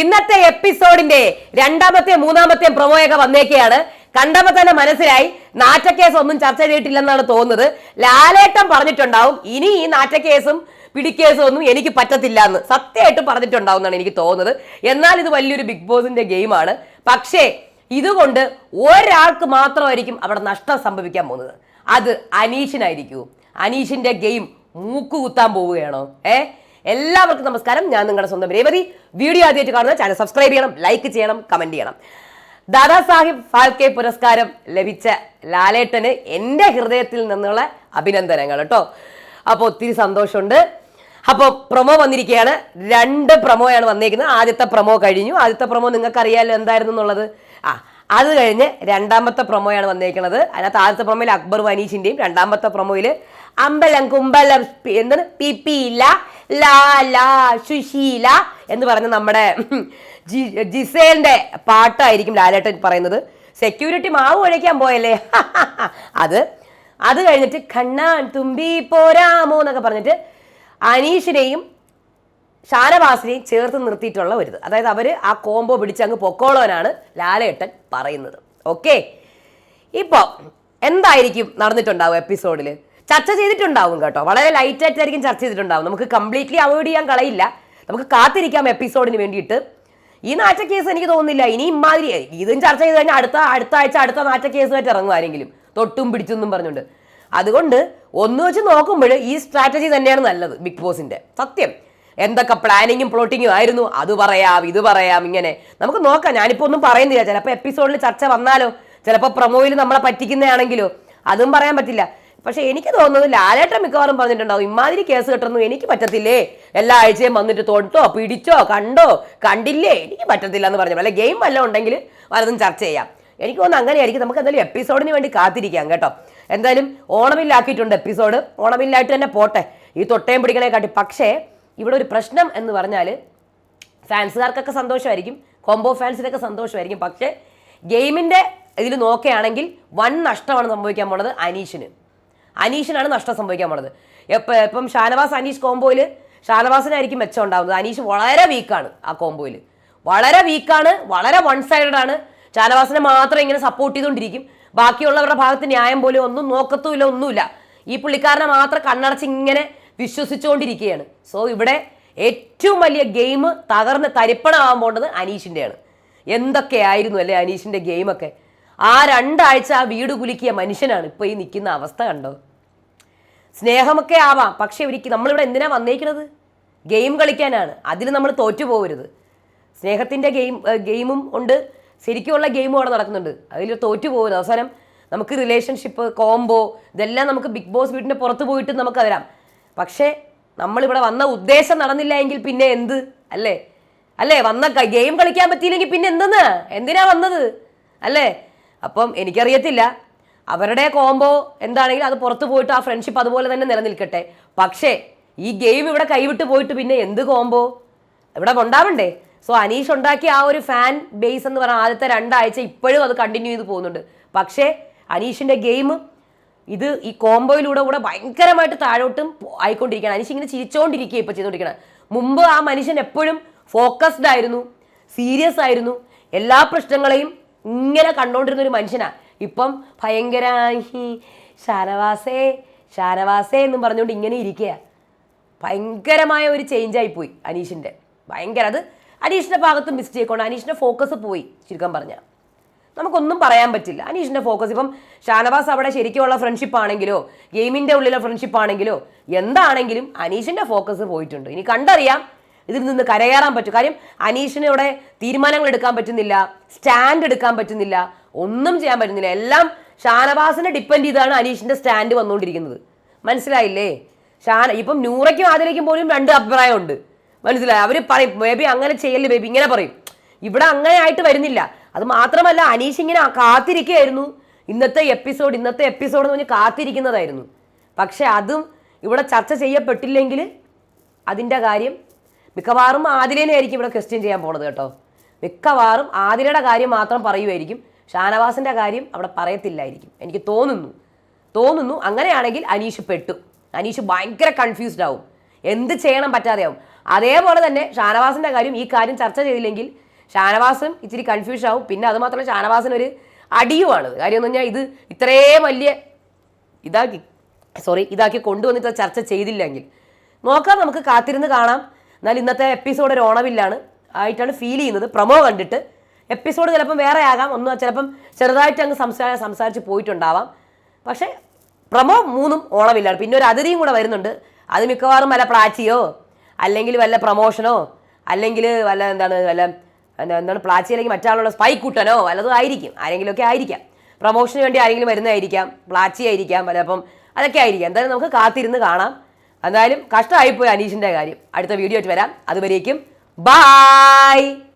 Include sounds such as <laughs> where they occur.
ഇന്നത്തെ എപ്പിസോഡിന്റെ രണ്ടാമത്തെ മൂന്നാമത്തെ പ്രൊമോയൊക്കെ വന്നേക്കെയാണ്. കണ്ടപ്പോ തന്നെ മനസ്സിലായി നാറ്റക്കേസ് ഒന്നും ചർച്ച ചെയ്തിട്ടില്ലെന്നാണ് തോന്നുന്നത്. ലാലേട്ടം പറഞ്ഞിട്ടുണ്ടാവും ഇനി ഈ നാറ്റക്കേസും പിടിക്കേസും ഒന്നും എനിക്ക് പറ്റത്തില്ല എന്ന് സത്യമായിട്ട് പറഞ്ഞിട്ടുണ്ടാവും എന്നാണ് എനിക്ക് തോന്നുന്നത്. എന്നാൽ ഇത് വലിയൊരു ബിഗ് ബോസിന്റെ ഗെയിമാണ്. പക്ഷേ ഇതുകൊണ്ട് ഒരാൾക്ക് മാത്രമായിരിക്കും അവിടെ നഷ്ടം സംഭവിക്കാൻ പോകുന്നത്. അത് അനീഷിനായിരിക്കും. അനീഷിന്റെ ഗെയിം മൂക്കുകുത്താൻ പോവുകയാണോ? ഏ? എല്ലാവർക്കും നമസ്കാരം. ഞാൻ നിങ്ങളുടെ സ്വന്തം രേവതി. വീഡിയോ ആദ്യമായിട്ട് കാണുന്ന ചാനൽ സബ്സ്ക്രൈബ് ചെയ്യണം ലൈക്ക് ചെയ്യണം കമന്റ് ചെയ്യണം. ദാദാ സാഹിബ് ഫാൽക്കെ പുരസ്കാരം ലഭിച്ച ലാലേട്ടന് എന്റെ ഹൃദയത്തിൽ നിന്നുള്ള അഭിനന്ദനങ്ങൾ കേട്ടോ. അപ്പോൾ ഒത്തിരി സന്തോഷമുണ്ട്. അപ്പോൾ പ്രൊമോ വന്നിരിക്കുകയാണ്. രണ്ട് പ്രൊമോയാണ് വന്നിരിക്കുന്നത് ആദ്യത്തെ പ്രൊമോ കഴിഞ്ഞു. ആദ്യത്തെ പ്രൊമോ നിങ്ങൾക്ക് അറിയാമല്ലോ എന്തായിരുന്നു എന്നുള്ളത്? ആ അത് കഴിഞ്ഞ് രണ്ടാമത്തെ പ്രൊമോയാണ് വന്നിരിക്കുന്നത് അതിനകത്ത് ആദ്യത്തെ പ്രൊമോയിൽ അക്ബർ വനീഷിന്റെയും രണ്ടാമത്തെ പ്രൊമോയിൽ അമ്പലം കുമ്പലം എന്താണ്? പി പി ല ലാ ലാ സുശീല എന്ന് പറഞ്ഞ നമ്മുടെ ജിസേലിന്റെ പാട്ടായിരിക്കും ലാലേട്ടൻ പറയുന്നത്. സെക്യൂരിറ്റി മാവ് ഒഴിക്കാൻ പോയല്ലേ? <laughs> അത് അത് കഴിഞ്ഞിട്ട് കണ്ണാൻ തുമ്പി പോരാമോ എന്നൊക്കെ പറഞ്ഞിട്ട് അനീഷിനെയും ഷാനവാസിനെയും ചേർത്ത് നിർത്തിയിട്ടുള്ള ഒരു അതായത് അവർ ആ കോംബോ പിടിച്ച് അങ്ങ് പൊക്കോളവനാണ് ലാലേട്ടൻ പറയുന്നത്. ഓക്കെ ഇപ്പോൾ എന്തായിരിക്കും നടന്നിട്ടുണ്ടാവും എപ്പിസോഡിൽ ചർച്ച ചെയ്തിട്ടുണ്ടാവും കേട്ടോ. വളരെ ലൈറ്റ് ആയിട്ടായിരിക്കും ചർച്ച ചെയ്തിട്ടുണ്ടാവും. നമുക്ക് കംപ്ലീറ്റ്ലി അവോയ്ഡ് ചെയ്യാൻ കളയില്ല. നമുക്ക് കാത്തിരിക്കാം എപ്പിസോഡിന് വേണ്ടിയിട്ട്. ഈ നാറ്റ കേസ് എനിക്ക് തോന്നുന്നില്ല. ഇനി ഇമാതിരി ഇതും ചർച്ച ചെയ്ത് കഴിഞ്ഞാൽ അടുത്ത അടുത്ത ആഴ്ച അടുത്ത നാറ്റ കേസുമായിട്ട് ഇറങ്ങും ആരെങ്കിലും തൊട്ടും പിടിച്ചെന്നും പറഞ്ഞുകൊണ്ട്. അതുകൊണ്ട് ഒന്ന് വെച്ച് നോക്കുമ്പോൾ ഈ സ്ട്രാറ്റജി തന്നെയാണ് നല്ലത് ബിഗ് ബോസിന്റെ സത്യം. എന്തൊക്കെ പ്ലാനിങ്ങും പ്ലോട്ടിങ്ങും ആയിരുന്നു. അത് പറയാം ഇത് പറയാം ഇങ്ങനെ. നമുക്ക് നോക്കാം. ഞാനിപ്പോ ഒന്നും പറയുന്നില്ല. ചിലപ്പോൾ എപ്പിസോഡിൽ ചർച്ച വന്നാലോ? ചിലപ്പോൾ പ്രൊമോയിൽ നമ്മളെ പറ്റിക്കുന്നതാണെങ്കിലോ? അതും പറയാൻ പറ്റില്ല. പക്ഷെ എനിക്ക് തോന്നുന്നത് ലാലേട്ടൻ മിക്കവാറും പറഞ്ഞിട്ടുണ്ടാവും ഇമാതിരി കേസ് കെട്ടൊന്നും എനിക്ക് പറ്റത്തില്ലേ? എല്ലാ ആഴ്ചയും വന്നിട്ട് തൊട്ടോ പിടിച്ചോ കണ്ടോ കണ്ടില്ലേ? എനിക്ക് പറ്റത്തില്ല എന്ന് പറഞ്ഞു. അല്ലെ ഗെയിം വല്ലതും ഉണ്ടെങ്കിൽ വലതും ചർച്ച ചെയ്യാം. എനിക്ക് തോന്നുന്നു അങ്ങനെയായിരിക്കും. നമുക്ക് എന്തായാലും എപ്പിസോഡിന് വേണ്ടി കാത്തിരിക്കാം കേട്ടോ. എന്തായാലും ഓണമില്ലാക്കിയിട്ടുണ്ട് എപ്പിസോഡ് ഓണമില്ലായിട്ട് തന്നെ പോട്ടെ. ഈ തൊട്ടയും പിടിക്കണേ കാട്ടി. പക്ഷേ ഇവിടെ ഒരു പ്രശ്നം എന്ന് പറഞ്ഞാൽ ഫാൻസുകാർക്കൊക്കെ സന്തോഷമായിരിക്കും. കോംബോ ഫാൻസിനൊക്കെ സന്തോഷമായിരിക്കും. പക്ഷേ ഗെയിമിന്റെ ഇതിൽ നോക്കുകയാണെങ്കിൽ വൻ നഷ്ടമാണ് സംഭവിക്കാൻ പോണത് അനീഷിന്. അനീഷിനാണ് നഷ്ടം സംഭവിക്കാൻ പോണത്. എപ്പോൾ ഇപ്പം ഷാനവാസ് അനീഷ് കോംബോയിൽ ഷാനവാസിനായിരിക്കും മെച്ചം ഉണ്ടാവുന്നത്. അനീഷ് വളരെ വീക്കാണ് ആ കോംബോയിൽ വളരെ വീക്കാണ് വളരെ വൺ സൈഡഡ് ആണ്. ഷാനവാസിനെ മാത്രം ഇങ്ങനെ സപ്പോർട്ട് ചെയ്തുകൊണ്ടിരിക്കും. ബാക്കിയുള്ളവരുടെ ഭാഗത്ത് ന്യായം പോലും ഒന്നും നോക്കത്തുമില്ല ഒന്നുമില്ല. ഈ പുള്ളിക്കാരനെ മാത്രം കണ്ണടച്ച് ഇങ്ങനെ വിശ്വസിച്ചുകൊണ്ടിരിക്കുകയാണ്. സോ ഇവിടെ ഏറ്റവും വലിയ ഗെയിം തകർന്ന് തരിപ്പണമാകാൻ പോണ്ടത് അനീഷിന്റെയാണ് എന്തൊക്കെയായിരുന്നു അല്ലേ അനീഷിന്റെ ഗെയിമൊക്കെ ആ രണ്ടാഴ്ച ആ വീട് കുലുക്കിയ മനുഷ്യനാണ് ഇപ്പോൾ ഈ നിൽക്കുന്ന അവസ്ഥ കണ്ടോ? സ്നേഹമൊക്കെ ആവാം. പക്ഷെ ഒരിക്കൽ നമ്മളിവിടെ എന്തിനാ വന്നേക്കുന്നത് ഗെയിം കളിക്കാനാണ്. അതിൽ നമ്മൾ തോറ്റു പോകരുത്. സ്നേഹത്തിന്റെ ഗെയിം ഗെയിമും ഉണ്ട്. ശരിക്കുമുള്ള ഗെയിമും അവിടെ നടക്കുന്നുണ്ട്. അതിൽ തോറ്റു പോകരുത്. അവസാനം നമുക്ക് റിലേഷൻഷിപ്പ് കോംബോ ഇതെല്ലാം നമുക്ക് ബിഗ് ബോസ് വീട്ടിന്റെ പുറത്ത് പോയിട്ട് നമുക്ക് വരാം പക്ഷേ നമ്മളിവിടെ വന്ന ഉദ്ദേശം നടന്നില്ല എങ്കിൽ പിന്നെ എന്ത്? അല്ലേ? അല്ലേ? വന്ന ഗെയിം കളിക്കാൻ പറ്റിയില്ലെങ്കിൽ പിന്നെ എന്തെന്ന്? എന്തിനാ വന്നത്? അല്ലേ? അപ്പം എനിക്കറിയത്തില്ല. അവരുടെ കോംബോ എന്താണെങ്കിലും അത് പുറത്തു പോയിട്ട് ആ ഫ്രണ്ട്ഷിപ്പ് അതുപോലെ തന്നെ നിലനിൽക്കട്ടെ. പക്ഷേ ഈ ഗെയിം ഇവിടെ കൈവിട്ട് പോയിട്ട് പിന്നെ എന്ത് കോംബോ ഇവിടെ ഉണ്ടാവണ്ടേ? സോ അനീഷ് ഉണ്ടാക്കിയ ആ ഒരു ഫാൻ ബേസ് എന്ന് പറഞ്ഞാൽ ആദ്യത്തെ രണ്ടാഴ്ച ഇപ്പോഴും അത് കണ്ടിന്യൂ ചെയ്ത് പോകുന്നുണ്ട്. പക്ഷേ അനീഷിന്റെ ഗെയിം ഇത് ഈ കോംബോയിലൂടെ കൂടെ ഭയങ്കരമായിട്ട് താഴോട്ടും ആയിക്കൊണ്ടിരിക്കുകയാണ്. അനീഷ് ഇങ്ങനെ ചിരിച്ചുകൊണ്ടിരിക്കുക ഇപ്പോൾ ചെയ്തുകൊണ്ടിരിക്കണം മുമ്പ് ആ മനുഷ്യൻ എപ്പോഴും ഫോക്കസ്ഡ് ആയിരുന്നു സീരിയസ് ആയിരുന്നു. എല്ലാ പ്രശ്നങ്ങളെയും ഇങ്ങനെ കണ്ടുകൊണ്ടിരുന്ന ഒരു മനുഷ്യനാ. ഇപ്പം ഭയങ്കര ഷാനവാസേ ഷാനവാസേ എന്നും പറഞ്ഞുകൊണ്ട് ഇങ്ങനെ ഇരിക്കുക ഭയങ്കരമായ ഒരു ചേഞ്ച് ആയി പോയി അനീഷിന്റെ ഭയങ്കര അത് അനീഷിന്റെ ഭാഗത്ത് മിസ്റ്റേക്ക് ഉണ്ട് അനീഷിന്റെ ഫോക്കസ് പോയി ചുരുക്കം പറഞ്ഞാൽ നമുക്കൊന്നും പറയാൻ പറ്റില്ല. അനീഷിന്റെ ഫോക്കസ് ഇപ്പം ഷാനവാസ് അവിടെ ശരിക്കുമുള്ള ഫ്രണ്ട്ഷിപ്പ് ആണെങ്കിലോ ഗെയിമിന്റെ ഉള്ളിലെ ഫ്രണ്ട്ഷിപ്പ് ആണെങ്കിലോ എന്താണെങ്കിലും അനീഷിന്റെ ഫോക്കസ് പോയിട്ടുണ്ട്. ഇനി കണ്ടറിയാം ഇതിൽ നിന്ന് കരകയറാൻ പറ്റും. കാര്യം അനീഷിന് ഇവിടെ തീരുമാനങ്ങൾ എടുക്കാൻ പറ്റുന്നില്ല സ്റ്റാൻഡ് എടുക്കാൻ പറ്റുന്നില്ല ഒന്നും ചെയ്യാൻ പറ്റുന്നില്ല. എല്ലാം ഷാനവാസിനെ ഡിപ്പെൻഡ് ചെയ്താണ് അനീഷിന്റെ സ്റ്റാൻഡ് വന്നുകൊണ്ടിരിക്കുന്നത്. മനസ്സിലായില്ലേ? ഷാന ഇപ്പം നൂറയ്ക്കും ആദിലേക്കും പോലും രണ്ട് അഭിപ്രായമുണ്ട്. മനസ്സിലായി? അവർ പറയും ബേബി അങ്ങനെ ചെയ്യല്ലേ ബേബി? ഇങ്ങനെ പറയും. ഇവിടെ അങ്ങനെ ആയിട്ട് വരുന്നില്ല. അത് മാത്രമല്ല അനീഷ് ഇങ്ങനെ കാത്തിരിക്കുകയായിരുന്നു. ഇന്നത്തെ എപ്പിസോഡ് ഇന്നത്തെ എപ്പിസോഡ് എന്ന് പറഞ്ഞ് കാത്തിരിക്കുന്നതായിരുന്നു. പക്ഷെ അതും ഇവിടെ ചർച്ച ചെയ്യപ്പെട്ടില്ലെങ്കിൽ അതിന്റെ കാര്യം മിക്കവാറും ആദിലേനെ ആയിരിക്കും ഇവിടെ ക്വസ്റ്റ്യൻ ചെയ്യാൻ പോണത് കേട്ടോ. മിക്കവാറും ആദിലയുടെ കാര്യം മാത്രം പറയുമായിരിക്കും ഷാനവാസിന്റെ കാര്യം അവിടെ പറയത്തില്ലായിരിക്കും. എനിക്ക് തോന്നുന്നു. തോന്നുന്നു. അങ്ങനെയാണെങ്കിൽ അനീഷ് പെട്ടു. അനീഷ് ഭയങ്കര കൺഫ്യൂസ്ഡ് ആവും. എന്ത് ചെയ്യണം പറ്റാതെയാവും. അതേപോലെ തന്നെ ഷാനവാസിന്റെ കാര്യം ഈ കാര്യം ചർച്ച ചെയ്തില്ലെങ്കിൽ ഷാനവാസും ഇച്ചിരി കൺഫ്യൂഷൻ ആവും. പിന്നെ അത് മാത്രമല്ല ഷാനവാസിനൊരു അടിയുമാണ്. കാര്യം എന്ന് പറഞ്ഞാൽ ഇത് ഇത്രയും വലിയ ഇതാക്കി സോറി ഇതാക്കി കൊണ്ടുവന്നിട്ട് ചർച്ച ചെയ്തില്ലെങ്കിൽ. നോക്കാം നമുക്ക് കാത്തിരുന്ന് കാണാം. എന്നാൽ ഇന്നത്തെ എപ്പിസോഡ് ഒരു ഓണവില്ലാണ്. ആയിട്ടാണ് ഫീൽ ചെയ്യുന്നത്. പ്രമോ കണ്ടിട്ട്. എപ്പിസോഡ് ചിലപ്പം വേറെ ആകാം. ഒന്ന് ചിലപ്പം ചെറുതായിട്ട് അങ്ങ് സംസാ സംസാരിച്ച് പോയിട്ടുണ്ടാവാം. പക്ഷേ പ്രമോ മൂന്നും ഓണമില്ലാണ് പിന്നെ ഒരു അതിഥിയും കൂടെ വരുന്നുണ്ട്. അത് മിക്കവാറും വല്ല പ്ലാച്ചിയോ അല്ലെങ്കിൽ വല്ല പ്രൊമോഷനോ അല്ലെങ്കിൽ വല്ല എന്താണ് വല്ല എന്താ എന്താണ് പ്ലാച്ചി അല്ലെങ്കിൽ മറ്റാളുള്ള സ്പൈക്കുട്ടനോ വല്ലതും ആയിരിക്കും. ആരെങ്കിലുമൊക്കെ ആയിരിക്കാം. പ്രൊമോഷന് വേണ്ടി ആരെങ്കിലും വരുന്നതായിരിക്കാം. പ്ലാച്ചി ആയിരിക്കാം. വല്ലപ്പം അതൊക്കെ ആയിരിക്കാം. എന്തായാലും നമുക്ക് കാത്തിരുന്ന് കാണാം. എന്തായാലും കഷ്ടമായിപ്പോയി അനീഷിന്റെ കാര്യം. അടുത്ത വീഡിയോ ആയിട്ട് വരാം. അതുവരേക്കും ബായ്